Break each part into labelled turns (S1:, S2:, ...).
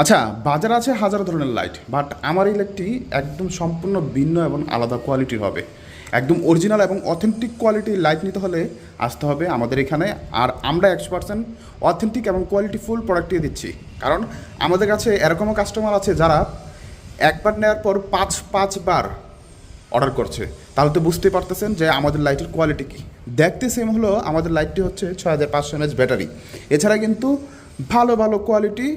S1: আচ্ছা বাজারে আছে হাজার ধরনের লাইট বাট আমার এই লাইটটি একদম সম্পূর্ণ ভিন্ন এবং আলাদা কোয়ালিটির হবে। একদম অরিজিনাল এবং অথেন্টিক কোয়ালিটির লাইট নিতে হলে আসতে হবে আমাদের এখানে, আর আমরা একশো পার্সেন্ট অথেন্টিক এবং কোয়ালিটি ফুল প্রোডাক্টই দিচ্ছি। কারণ আমাদের কাছে এরকমও কাস্টমার আছে যারা একবার নেওয়ার পর পাঁচ, পাঁচবার অর্ডার করছে। তাহলে তো বুঝতেই পারতেছেন যে আমাদের লাইটের কোয়ালিটি কী। দেখতে সেম হলো, আমাদের লাইটটি হচ্ছে ছয় হাজার পাঁচশো ব্যাটারি এছাড়া কিন্তু ভালো ভালো কোয়ালিটি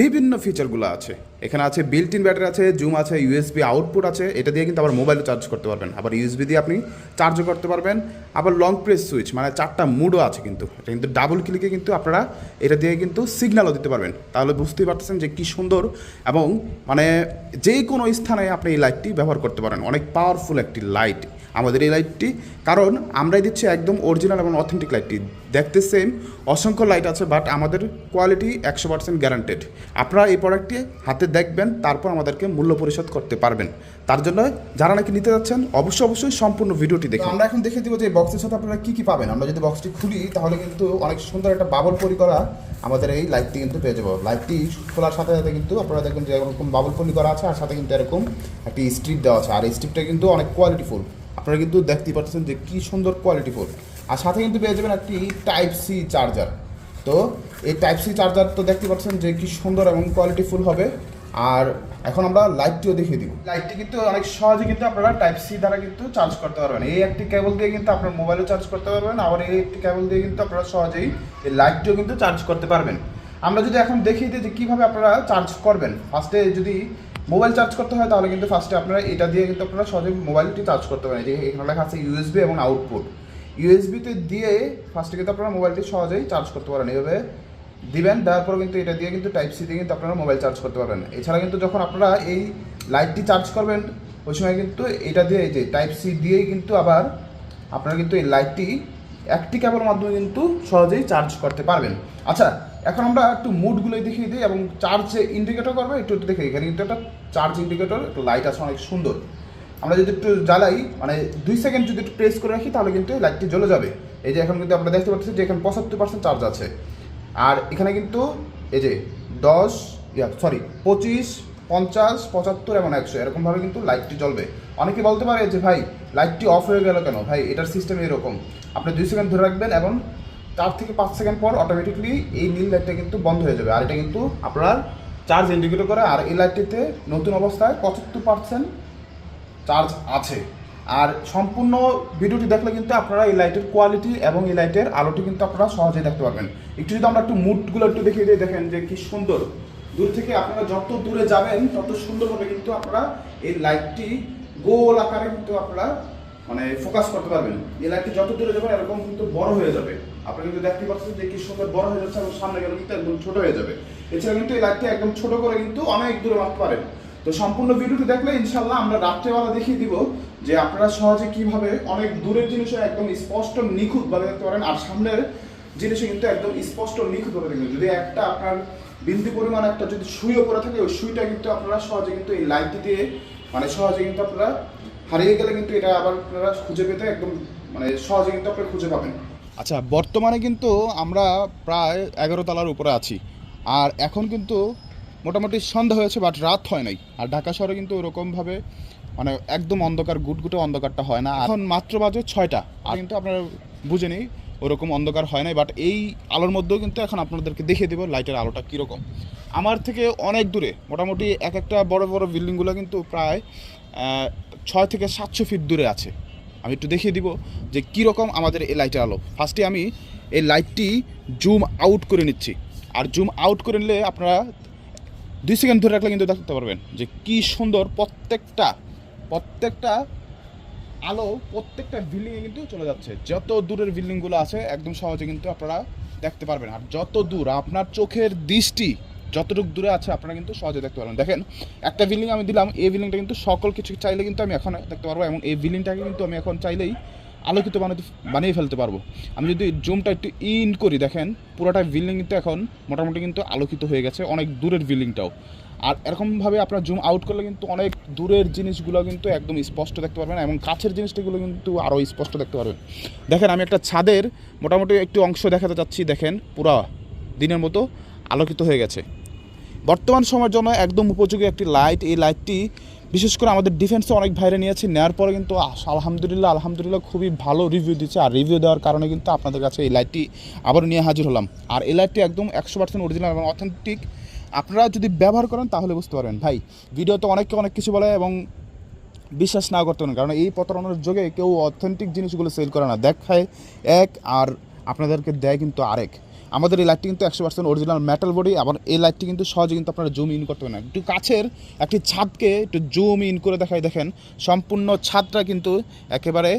S1: বিভিন্ন ফিচারগুলো আছে। এখানে আছে বিল্ট ইন ব্যাটারি আছে জুম আছে ইউএসবি আউটপুট আছে, এটা দিয়ে কিন্তু আবার মোবাইলে চার্জ করতে পারবেন। আবার ইউএসবি দিয়ে আপনি চার্জও করতে পারবেন। আবার লং প্রেস সুইচ মানে চারটা মুডও আছে কিন্তু। এটা কিন্তু ডাবল ক্লিকে কিন্তু আপনারা এটা দিয়ে কিন্তু সিগন্যালও দিতে পারবেন। তাহলে বুঝতেই পারতেছেন যে কী সুন্দর এবং মানে যে কোনো স্থানে আপনি এই লাইটটি ব্যবহার করতে পারেন। অনেক পাওয়ারফুল একটি লাইট আমাদের এই লাইটটি কারণ আমরাই দিচ্ছি একদম অরিজিনাল এবং অথেন্টিক লাইটটি দেখতে সেম অসংখ্য লাইট আছে বাট আমাদের কোয়ালিটি একশো পার্সেন্ট গ্যারান্টেড আপনারা এই প্রোডাক্টটি হাতে দেখবেন, তারপর আমাদেরকে মূল্য পরিশোধ করতে পারবেন। তার জন্য যারা নাকি নিতে যাচ্ছেন, অবশ্যই অবশ্যই সম্পূর্ণ ভিডিওটি দেখুন। আমরা এখন দেখে দিব যে বক্সের সাথে আপনারা কী কী পাবেন। আমরা যদি বক্সটি খুলি, তাহলে কিন্তু অনেক সুন্দর একটা বাবল পরি করা আমাদের এই লাইটটি কিন্তু পেয়ে যাব। লাইটটি খোলার সাথে সাথে কিন্তু আপনারা দেখবেন যে এরকম বাবল পরি করা আছে, আর সাথে কিন্তু এরকম একটি স্ট্রিপ দেওয়া আছে। আর এই স্ট্রিপটা কিন্তু অনেক কোয়ালিটিফুল আপনারা কিন্তু দেখতেই পাচ্ছেন যে কী সুন্দর কোয়ালিটিফুল আর সাথে কিন্তু পেয়ে যাবেন একটি টাইপ সি চার্জার তো এই টাইপ সি চার্জার তো দেখতে পাচ্ছেন যে কি সুন্দর এবং কোয়ালিটিফুল হবে। আর এখন আমরা লাইটটিও দেখিয়ে দিব। লাইটটি কিন্তু অনেক সহজে কিন্তু আপনারা টাইপ সি দ্বারা কিন্তু চার্জ করতে পারবেন। এই একটি কেবল দিয়ে কিন্তু আপনার মোবাইলও চার্জ করতে পারবেন, আবার এই একটি কেবল দিয়ে কিন্তু আপনারা সহজেই এই লাইটটিও কিন্তু চার্জ করতে পারবেন। আমরা যদি এখন দেখিয়ে দিই যে কীভাবে আপনারা চার্জ করবেন। ফার্স্টে যদি মোবাইল চার্জ করতে হয়, তাহলে কিন্তু ফার্স্টে আপনারা এটা দিয়ে কিন্তু আপনারা সহজে মোবাইলটি চার্জ করতে পারেন। যে এখানে লেখা আছে ইউএসবি এবং আউটপুট ইউএসবিতে দিয়ে ফার্স্টে কিন্তু আপনারা মোবাইলটি সহজেই চার্জ করতে পারেন। এইভাবে দিবেন দেওয়ার পর কিন্তু এটা দিয়ে কিন্তু টাইপ সি দিয়ে কিন্তু আপনারা মোবাইল চার্জ করতে পারবেন। এছাড়া কিন্তু যখন আপনারা এই লাইটটি চার্জ করবেন, ওই সময় কিন্তু এটা দিয়ে এই যে টাইপ সি দিয়েই কিন্তু আবার আপনারা কিন্তু এই লাইটটি একটি ক্যাবের মাধ্যমে কিন্তু সহজেই চার্জ করতে পারবেন। আচ্ছা এখন আমরা একটু মুডগুলোই দেখিয়ে দিই এবং চার্জ ইন্ডিকেটর করব, একটু একটু দেখে এখানে কিন্তু একটা চার্জ ইন্ডিকেটর একটু লাইট আছে, অনেক সুন্দর। আমরা যদি একটু জ্বালাই মানে দুই সেকেন্ড যদি একটু প্রেস করে রাখি, তাহলে কিন্তু লাইটটি জ্বলে যাবে। এই যে এখন কিন্তু আমরা দেখতে পাচ্ছি যে এখানে পঁচাত্তর পার্সেন্ট চার্জ আছে। আর এখানে কিন্তু এই যে দশ, ইয়া সরি পঁচিশ, পঞ্চাশ, পঁচাত্তর এবং একশো, এরকমভাবে কিন্তু লাইটটি জ্বলবে। অনেকে বলতে পারে যে, ভাই লাইটটি অফ হয়ে গেল কেন? ভাই, এটার সিস্টেম এরকম। আপনি দুই সেকেন্ড ধরে রাখবেন এবং চার থেকে পাঁচ সেকেন্ড পর অটোমেটিকলি এই নীল লাইটটা কিন্তু বন্ধ হয়ে যাবে। আর এটা কিন্তু আপনার চার্জ ইন্ডিকেট করে আর এই লাইটটিতে নতুন অবস্থায় পঁচাত্তর পার্সেন্ট চার্জ আছে। আর সম্পূর্ণ ভিডিওটি দেখলে কিন্তু আপনারা এই লাইটের কোয়ালিটি এবং এই লাইটের আলোটি কিন্তু আপনারা সহজেই দেখতে পারবেন। একটু যদি আমরা একটু মুডগুলো একটু দেখিয়ে দিয়ে দেখেন যে কি সুন্দর। দূর থেকে আপনারা যত দূরে যাবেন, তত সুন্দরভাবে কিন্তু আপনারা এই লাইটটি গোল আকারে কিন্তু আপনারা মানে ফোকাস করতে পারবেন। এই লাইটটি যত দূরে যাবেন, এরকম কিন্তু বড় হয়ে যাবে। আপনারা কিন্তু দেখতে পাচ্ছেন যে কি সুন্দর বড় হয়ে যাচ্ছে এবং সামনে গেলে কিন্তু একদম ছোট হয়ে যাবে। এছাড়া কিন্তু এই লাইটটা একদম ছোট করে কিন্তু অনেক দূরে মারতে পারেন। তো সম্পূর্ণ ভিডিওটি দেখলে ইনশাল্লাহ আমরা রাত্রেবেলা দেখিয়ে দিব যে আপনারা সহজে কীভাবে অনেক দূরের জিনিসও একদম স্পষ্ট নিখুঁত ভাবে দেখতে পারেন আর সামনের জিনিসও কিন্তু একদম স্পষ্ট নিখুঁত ভাবে দেখবেন। যদি একটা আপনার বিন্দু পরিমাণ একটা যদি সুইও পড়ে থাকে, ওই সুইটা কিন্তু আপনারা সহজে কিন্তু এই লাইটটি দিয়ে মানে সহজে কিন্তু আপনারা হারিয়ে গেলে কিন্তু এটা আবার আপনারা খুঁজে পেতে একদম মানে সহজে কিন্তু আপনারা খুঁজে পাবেন। আচ্ছা বর্তমানে কিন্তু আমরা প্রায় এগারো তলার উপরে আছি। আর এখন কিন্তু মোটামুটি সন্ধ্যা হয়েছে বাট রাত হয় নাই। আর ঢাকা শহরে কিন্তু ওরকমভাবে মানে একদম অন্ধকার, গুটগুটো অন্ধকারটা হয় না। এখন মাত্র বাজে ছয়টা। আর কিন্তু আপনারা বুঝে নেই, ওরকম অন্ধকার হয় নাই বাট এই আলোর মধ্যেও কিন্তু এখন আপনাদেরকে দেখিয়ে দেবো লাইটের আলোটা কীরকম। আমার থেকে অনেক দূরে, মোটামুটি এক একটা বড় বড় বিল্ডিংগুলো কিন্তু প্রায় ছয় থেকে সাতশো ফিট দূরে আছে। আমি একটু দেখিয়ে দিব যে কীরকম আমাদের এই লাইটের আলো। ফার্স্টে আমি এই লাইটটি জুম আউট করে নিচ্ছি। আর জুম আউট করে নিলে আপনারা দুই সেকেন্ড ধরে রাখলে কিন্তু দেখতে পারবেন যে কি সুন্দর প্রত্যেকটা প্রত্যেকটা আলো, প্রত্যেকটা বিল্ডিংয়ে কিন্তু চলে যাচ্ছে। যত দূরের বিল্ডিংগুলো আছে, একদম সহজে কিন্তু আপনারা দেখতে পারবেন। আর যত দূর আপনার চোখের দৃষ্টি যতটুকু দূরে আছে, আপনারা কিন্তু সহজে দেখতে পারবেন। দেখেন, একটা বিল্ডিং আমি দিলাম, এই বিল্ডিংটা কিন্তু সকল কিছু চাইলে কিন্তু আমি এখন দেখতে পারব এবং এই বিল্ডিংটাকে কিন্তু আমি এখন চাইলেই আলোকিত বানাতে বানিয়ে ফেলতে পারব। আমি যদি জুমটা একটু ইন করি, দেখেন, পুরোটা বিল্ডিং কিন্তু এখন মোটামুটি কিন্তু আলোকিত হয়ে গেছে, অনেক দূরের বিল্ডিংটাও। আর এরকমভাবে আপনার জুম আউট করলে কিন্তু অনেক দূরের জিনিসগুলো কিন্তু একদম স্পষ্ট দেখতে পারবেন, এবং কাছের জিনিসগুলো কিন্তু আরও স্পষ্ট দেখতে পারবেন। দেখেন, আমি একটা ছাদের মোটামুটি একটু অংশ দেখাতে চাচ্ছি, দেখেন, পুরা দিনের মতো আলোকিত হয়ে গেছে। বর্তমান সময়ের জন্য একদম উপযোগী একটি লাইট এই লাইটটি বিশেষ করে আমাদের ডিফেন্সে অনেক ভাইরে নিয়েছি। নেওয়ার পরে কিন্তু আলহামদুলিল্লাহ আলহামদুলিল্লাহ খুবই ভালো রিভিউ দিচ্ছে। আর রিভিউ দেওয়ার কারণে কিন্তু আপনাদের কাছে এই লাইটটি আবার নিয়ে হাজির হলাম। আর এই লাইটটি একদম একশো পার্সেন্ট অরিজিনাল এবং অথেন্টিক আপনারা যদি ব্যবহার করেন তাহলে বুঝতে পারবেন। ভাই ভিডিওতে অনেককে অনেক কিছু বলে এবং বিশ্বাস না করতে পারেন, কারণ এই প্রতারণার যোগে কেউ অথেন্টিক জিনিসগুলো সেল করে না। দেখায় এক আর আপনাদেরকে দেয় কিন্তু আরেক। আমাদের এই লাইটটি কিন্তু একশো পার্সেন্ট অরিজিনাল মেটাল বডি আবার এই লাইটটি কিন্তু সহজে কিন্তু আপনারা জুম ইন করতে পারেন একটু কাছের একটি ছাদকে একটু জুম ইন করে দেখায় দেখেন, সম্পূর্ণ ছাদটা কিন্তু একেবারে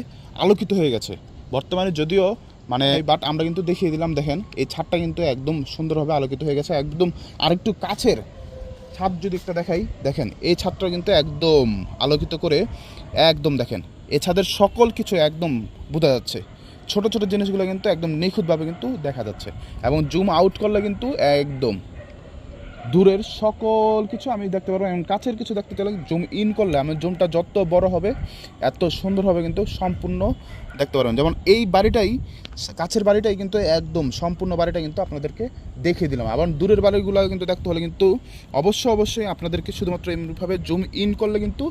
S1: আলোকিত হয়ে গেছে। বর্তমানে যদিও মানে বাট আমরা কিন্তু দেখিয়ে দিলাম, দেখেন, এই ছাদটা কিন্তু একদম সুন্দরভাবে আলোকিত হয়ে গেছে। একদম আরেকটু কাছের ছাদ যদি একটা দেখাই, দেখেন, এই ছাদটা কিন্তু একদম আলোকিত করে, একদম দেখেন, এই ছাদের সকল কিছু একদম বোঝা যাচ্ছে। ছোট ছোট জিনিসগুলো কিন্তু একদম নিখুঁতভাবে কিন্তু দেখা যাচ্ছে। এবং জুম আউট করলে কিন্তু একদম দূরের সকল কিছু আমি দেখতে পারব এবং কাছের কিছু দেখতে চাইলে জুম ইন করলে আমি জুমটা যত বড় হবে, এত সুন্দর হবে কিন্তু সম্পূর্ণ দেখতে পারবেন। যেমন এই বাড়িটাই, কাছের বাড়িটাই কিন্তু একদম সম্পূর্ণ বাড়িটা কিন্তু আপনাদেরকে দেখিয়ে দিলাম। আবার দূরের বাড়িগুলো কিন্তু দেখতে হলে কিন্তু অবশ্যই অবশ্যই আপনাদেরকে শুধুমাত্র এমনিভাবে জুম ইন করলে কিন্তু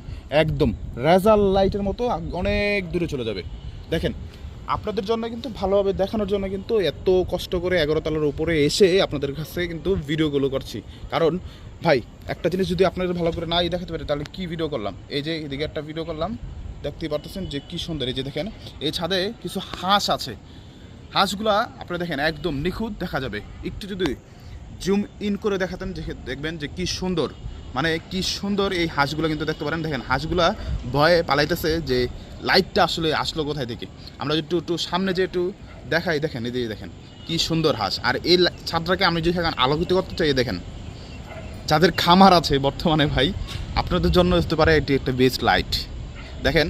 S1: একদম রেজাল লাইটের মতো অনেক দূরে চলে যাবে। দেখেন আপনাদের জন্য কিন্তু ভালোভাবে দেখানোর জন্য কিন্তু এত কষ্ট করে এগারো তলার উপরে এসে আপনাদের কাছে কিন্তু ভিডিওগুলো করছি। কারণ, ভাই, একটা জিনিস যদি আপনাদের ভালো করে নাই দেখাতে পারে, তাহলে কি ভিডিও করলাম? এই যে এদিকে একটা ভিডিও করলাম, দেখতেই পারতেছেন যে কি সুন্দর। এই যে দেখেন, এই ছাদে কিছু হাঁস আছে। হাঁসগুলা, আপনারা দেখেন, একদম নিখুঁত দেখা যাবে। একটু যদি জুম ইন করে দেখাতেন দেখবেন যে কি সুন্দর। মানে কি সুন্দর এই হাঁসগুলো কিন্তু দেখতে পারেন। দেখেন, হাঁসগুলা ভয়ে পালাইতেছে যে লাইটটা আসলে আসলো কোথায় থেকে। আমরা একটু একটু সামনে যে একটু দেখাই, দেখেন, এই যে দেখেন, কি সুন্দর হাঁস। আর এই ছাদটাকে আমি যদি এখন আলোকিত করতে চাই দেখেন, যাদের খামার আছে বর্তমানে ভাই, আপনাদের জন্য হতে পারে এটি একটা বেস্ট লাইট দেখেন,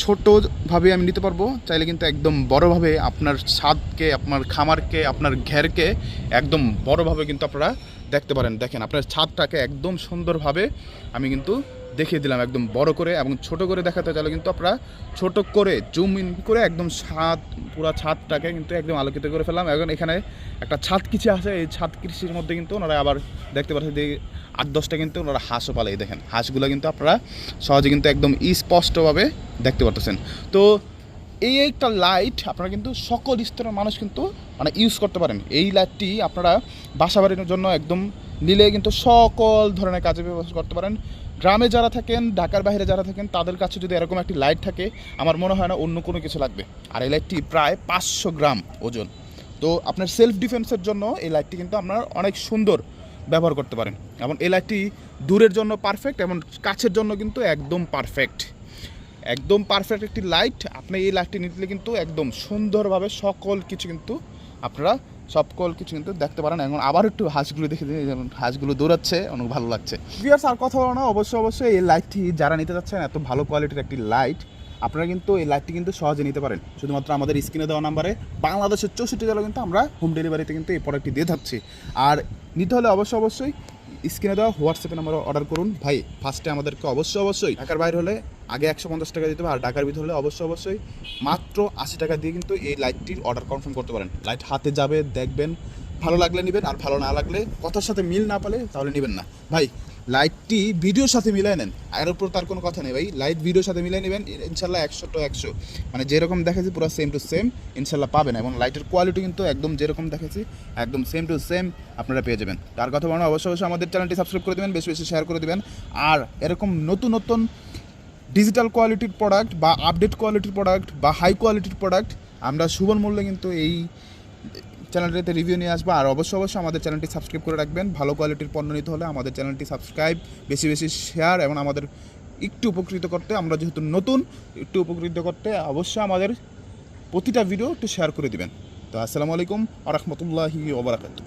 S1: ছোটোভাবে আমি নিতে পারব, চাইলে কিন্তু একদম বড়োভাবে আপনার ছাদকে, আপনার খামারকে, আপনার ঘেরকে একদম বড়োভাবে কিন্তু আপনারা দেখতে পারেন, দেখেন, আপনার ছাদটাকে একদম সুন্দরভাবে আমি কিন্তু দেখিয়ে দিলাম, একদম বড় করে এবং ছোট করে দেখাতে চাইলে কিন্তু আপনারা ছোট করে, জুম ইন করে একদম ছাদ, পুরো ছাদটাকে কিন্তু একদম আলোকিত করে ফেললাম। এখন এখানে একটা ছাদ কিছু আছে, এই ছাদ কৃষির মধ্যে কিন্তু ওনারা আবার দেখতে পাচ্ছেন যে আট দশটা কিন্তু ওনারা হাঁসও পালে দেখেন, হাঁসগুলো কিন্তু আপনারা সহজে কিন্তু একদম স্পষ্টভাবে দেখতে পারতেছেন। তো এই একটা লাইট আপনারা কিন্তু সকল স্তরের মানুষ কিন্তু মানে ইউজ করতে পারেন। এই লাইটটি আপনারা বাসা বাড়ির জন্য একদম নিলে কিন্তু সকল ধরনের কাজে ব্যবহার করতে পারেন। গ্রামে যারা থাকেন, ঢাকার বাইরে যারা থাকেন, তাদের কাছে যদি এরকম একটি লাইট থাকে, আমার মনে হয় না অন্য কোনো কিছু লাগবে। আর এই লাইটটি প্রায় পাঁচশো গ্রাম ওজন। তো আপনার সেলফ ডিফেন্সের জন্য এই লাইটটি কিন্তু আপনার অনেক সুন্দর ব্যবহার করতে পারেন। এবং এই লাইটটি দূরের জন্য পারফেক্ট এবং কাছের জন্য কিন্তু একদম পারফেক্ট একদম পারফেক্ট একটি লাইট আপনি এই লাইটটি নিতে কিন্তু একদম সুন্দরভাবে সকল কিছু কিন্তু আপনারা সকল কিছু কিন্তু দেখতে পারেন। এখন আবার একটু হাঁসগুলো দেখে দিন যেমন হাঁসগুলো দৌড়াচ্ছে, অনেক ভালো লাগছে। ভিউয়ার্স আর কথা বলো না, অবশ্যই অবশ্যই এই লাইটটি যারা নিতে যাচ্ছেন, এত ভালো কোয়ালিটির একটি লাইট আপনারা কিন্তু এই লাইটটি কিন্তু সহজে নিতে পারেন। শুধুমাত্র আমাদের স্ক্রিনে দেওয়া নাম্বারে বাংলাদেশের চৌষট্টি জেলা কিন্তু আমরা হোম ডেলিভারিতে কিন্তু এই প্রোডাক্টটি দিয়ে থাকছি। আর নিতে হলে অবশ্যই অবশ্যই স্ক্রিনে দেওয়া হোয়াটসঅ্যাপে নাম্বার অর্ডার করুন। ভাই ফার্স্টে আমাদেরকে অবশ্যই অবশ্যই ঢাকার বাইরে হলে আগে একশো পঞ্চাশ টাকা দিতে হবে আর ঢাকার ভিতরে হলে অবশ্যই অবশ্যই মাত্র আশি টাকা দিয়ে কিন্তু এই লাইটটির অর্ডার কনফার্ম করতে পারেন। লাইট হাতে যাবে, দেখবেন। ভালো লাগলে নেবেন আর ভালো না লাগলে কথার সাথে মিল না পেলে তাহলে নেবেন না। ভাই লাইটটি ভিডিওর সাথে মিলাই নেন আর উপর তার কোনো কথা নেই। ভাই লাইট ভিডিওর সাথে মিলাই নেবেন, ইনশাল্লাহ একশো টু একশো। মানে যেরকম দেখেছি পুরো সেম টু সেম ইনশাল্লাহ পাবেন এবং লাইটের কোয়ালিটি কিন্তু একদম যেরকম দেখেছি একদম সেম টু সেম আপনারা পেয়ে যাবেন। তার কথা বলুন অবশ্যই অবশ্যই আমাদের চ্যানেলটি সাবস্ক্রাইব করে দেবেন, বেশি বেশি শেয়ার করে দেবেন। আর এরকম নতুন নতুন ডিজিটাল কোয়ালিটির প্রোডাক্ট বা আপডেট কোয়ালিটির প্রোডাক্ট বা হাই কোয়ালিটির প্রোডাক্ট আমরা সুবল মূল্যে কিন্তু এই চ্যানেলটিতে রিভিউ নিয়ে আসব। আর অবশ্যই অবশ্যই আমাদের চ্যানেলটি সাবস্ক্রাইব করে রাখবেন। ভালো কোয়ালিটির পণ্য নিতে হলে আমাদের চ্যানেলটি সাবস্ক্রাইব, বেশি বেশি শেয়ার এবং আমাদের একটু উপকৃত করতে, আমরা যেহেতু নতুন, একটু উপকৃত করতে অবশ্যই আমাদের প্রতিটা ভিডিও একটু শেয়ার করে দিবেন। তো আসসালামু আলাইকুম আ রহমতুল্লাহি ওবরাকাতু